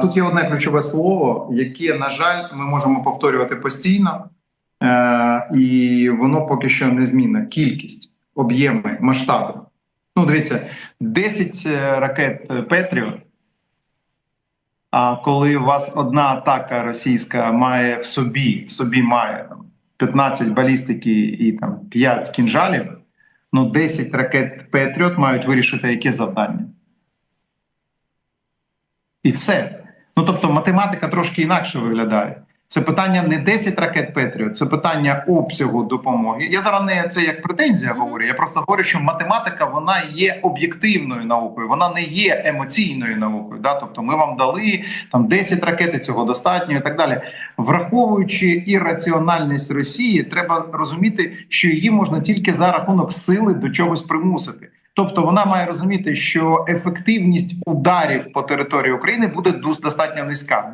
Тут є одне ключове слово, яке, на жаль, ми можемо повторювати постійно, е, і воно поки що не змінне. Кількість, об'єми, масштаби. Ну, дивіться, 10 е, ракет е, Петріот. А коли у вас одна атака російська має в собі, в собі має там, 15 балістики і там 5 кінжалів, ну 10 ракет Петріот мають вирішити яке завдання. І все. Ну тобто математика трошки інакше виглядає. Це питання не 10 ракет Петріот, це питання обсягу допомоги. Я зараз не це як претензія говорю. Я просто говорю, що математика вона є об'єктивною наукою, вона не є емоційною наукою. Да? Тобто, ми вам дали там 10 ракет, і цього достатньо і так далі. Враховуючи ірраціональність Росії, треба розуміти, що її можна тільки за рахунок сили до чогось примусити. Тобто вона має розуміти, що ефективність ударів по території України буде дос- достатньо низька.